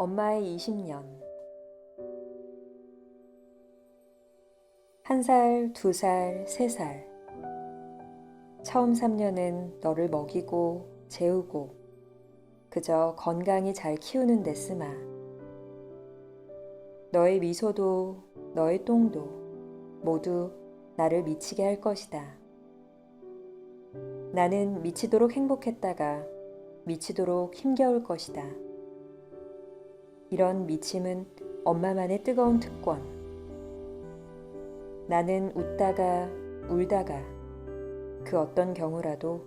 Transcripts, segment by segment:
엄마의 20년 한 살, 두 살, 세 살 처음 3년은 너를 먹이고 재우고 그저 건강히 잘 키우는 데 쓰마 너의 미소도 너의 똥도 모두 나를 미치게 할 것이다. 나는 미치도록 행복했다가 미치도록 힘겨울 것이다. 이런 미침은 엄마만의 뜨거운 특권. 나는 웃다가 울다가 그 어떤 경우라도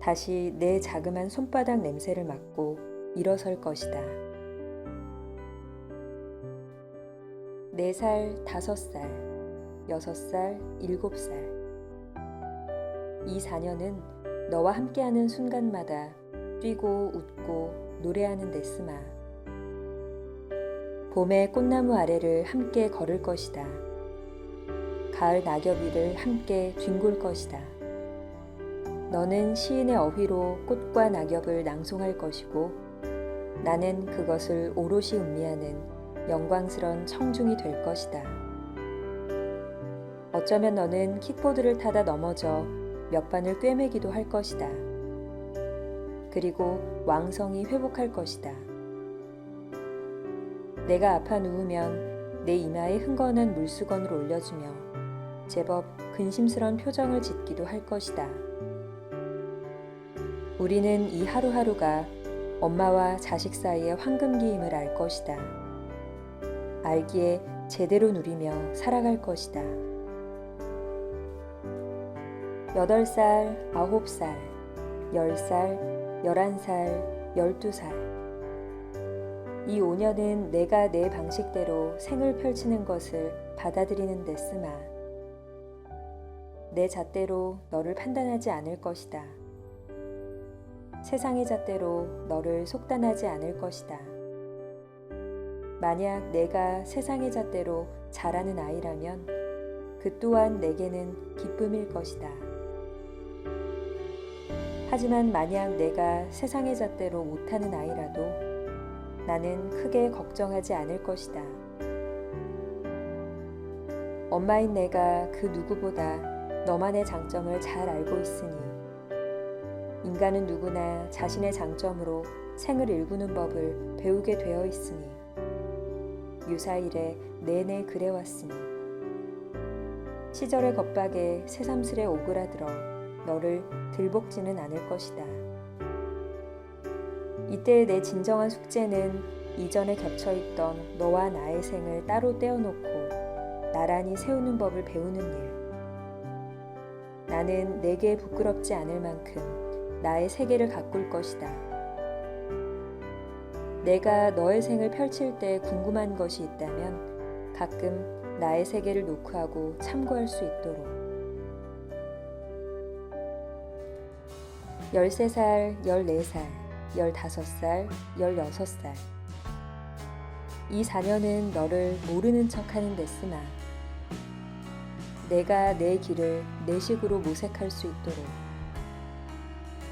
다시 내 자그만 손바닥 냄새를 맡고 일어설 것이다. 네 살, 다섯 살, 여섯 살, 일곱 살. 이 4년은 너와 함께하는 순간마다 뛰고 웃고 노래하는 데스마. 봄의 꽃나무 아래를 함께 걸을 것이다. 가을 낙엽 위를 함께 뒹굴 것이다. 너는 시인의 어휘로 꽃과 낙엽을 낭송할 것이고 나는 그것을 오롯이 음미하는 영광스런 청중이 될 것이다. 어쩌면 너는 킥보드를 타다 넘어져 몇 반을 꿰매기도 할 것이다. 그리고 왕성히 회복할 것이다. 내가 아파 누우면 내 이마에 흥건한 물수건을 올려주며 제법 근심스런 표정을 짓기도 할 것이다. 우리는 이 하루하루가 엄마와 자식 사이의 황금기임을 알 것이다. 알기에 제대로 누리며 살아갈 것이다. 8살, 9살, 10살, 11살, 12살. 이 5년은 내가 내 방식대로 생을 펼치는 것을 받아들이는 데 쓰마. 내 잣대로 너를 판단하지 않을 것이다. 세상의 잣대로 너를 속단하지 않을 것이다. 만약 내가 세상의 잣대로 자라는 아이라면 그 또한 내게는 기쁨일 것이다. 하지만 만약 내가 세상의 잣대로 못하는 아이라도 나는 크게 걱정하지 않을 것이다. 엄마인 내가 그 누구보다 너만의 장점을 잘 알고 있으니 인간은 누구나 자신의 장점으로 생을 일구는 법을 배우게 되어 있으니 유사일에 내내 그래왔으니 시절의 겁박에 새삼스레 오그라들어 너를 들볶지는 않을 것이다. 이때 내 진정한 숙제는 이전에 겹쳐있던 너와 나의 생을 따로 떼어놓고 나란히 세우는 법을 배우는 일. 나는 내게 부끄럽지 않을 만큼 나의 세계를 가꿀 것이다. 내가 너의 생을 펼칠 때 궁금한 것이 있다면 가끔 나의 세계를 노크하고 참고할 수 있도록. 13살, 14살, 15살, 16살. 이 4년은 너를 모르는 척 하는 데 쓰나. 내가 내 길을 내 식으로 모색할 수 있도록.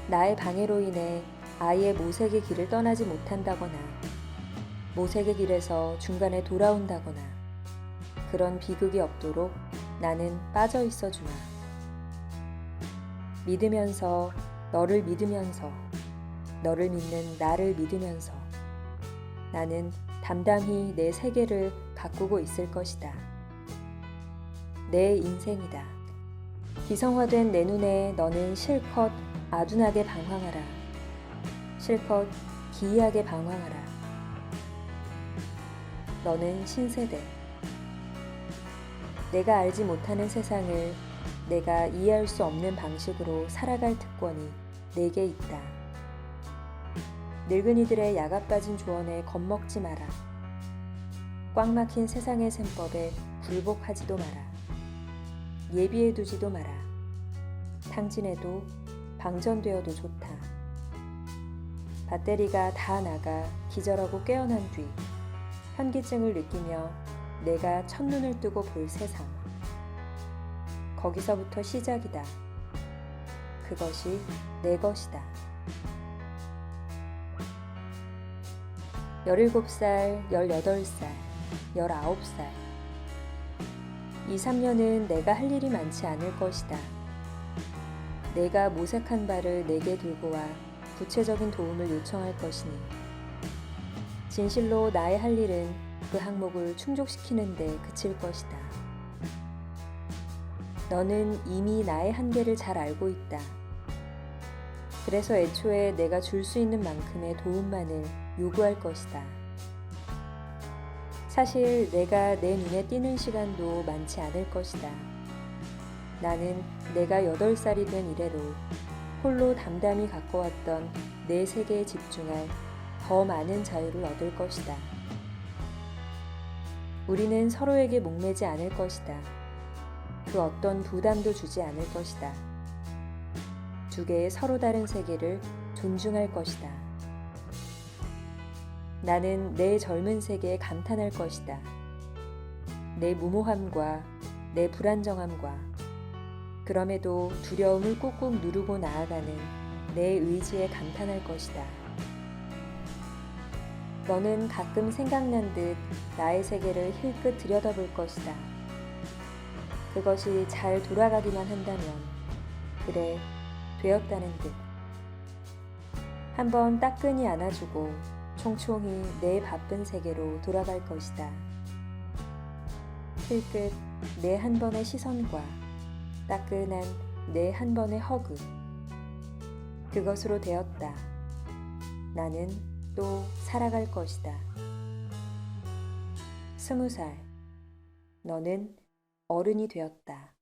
나의 방해로 인해 아이의 모색의 길을 떠나지 못한다거나, 모색의 길에서 중간에 돌아온다거나, 그런 비극이 없도록 나는 빠져 있어 주마. 믿으면서 너를 믿으면서 너를 믿는 나를 믿으면서 나는 담담히 내 세계를 가꾸고 있을 것이다. 내 인생이다. 기성화된 내 눈에 너는 실컷 아둔하게 방황하라. 실컷 기이하게 방황하라. 너는 신세대. 내가 알지 못하는 세상을 내가 이해할 수 없는 방식으로 살아갈 특권이 내게 있다. 늙은이들의 야가 빠진 조언에 겁먹지 마라. 꽉 막힌 세상의 셈법에 굴복하지도 마라. 예비해 두지도 마라. 탕진해도 방전되어도 좋다. 배터리가 다 나가 기절하고 깨어난 뒤 현기증을 느끼며 내가 첫눈을 뜨고 볼 세상. 거기서부터 시작이다. 그것이 내 것이다. 17살, 18살, 19살. 2, 3년은 내가 할 일이 많지 않을 것이다. 내가 모색한 바를 내게 들고 와 구체적인 도움을 요청할 것이니. 진실로 나의 할 일은 그 항목을 충족시키는데 그칠 것이다. 너는 이미 나의 한계를 잘 알고 있다. 그래서 애초에 내가 줄 수 있는 만큼의 도움만을 요구할 것이다. 사실 내가 내 눈에 띄는 시간도 많지 않을 것이다. 나는 내가 8살이 된 이래로 홀로 담담히 갖고 왔던 내 세계에 집중할 더 많은 자유를 얻을 것이다. 우리는 서로에게 목매지 않을 것이다. 그 어떤 부담도 주지 않을 것이다. 두 개의 서로 다른 세계를 존중할 것이다. 나는 내 젊은 세계에 감탄할 것이다. 내 무모함과 내 불안정함과 그럼에도 두려움을 꾹꾹 누르고 나아가는 내 의지에 감탄할 것이다. 너는 가끔 생각난 듯 나의 세계를 힐끗 들여다볼 것이다. 그것이 잘 돌아가기만 한다면, 그래, 되었다는 듯. 한번 따끈히 안아주고 총총히 내 바쁜 세계로 돌아갈 것이다. 힐끗 내한 번의 시선과 따끈한 내 한 번의 허그. 그것으로 되었다. 나는 또 살아갈 것이다. 스무 살. 너는 어른이 되었다.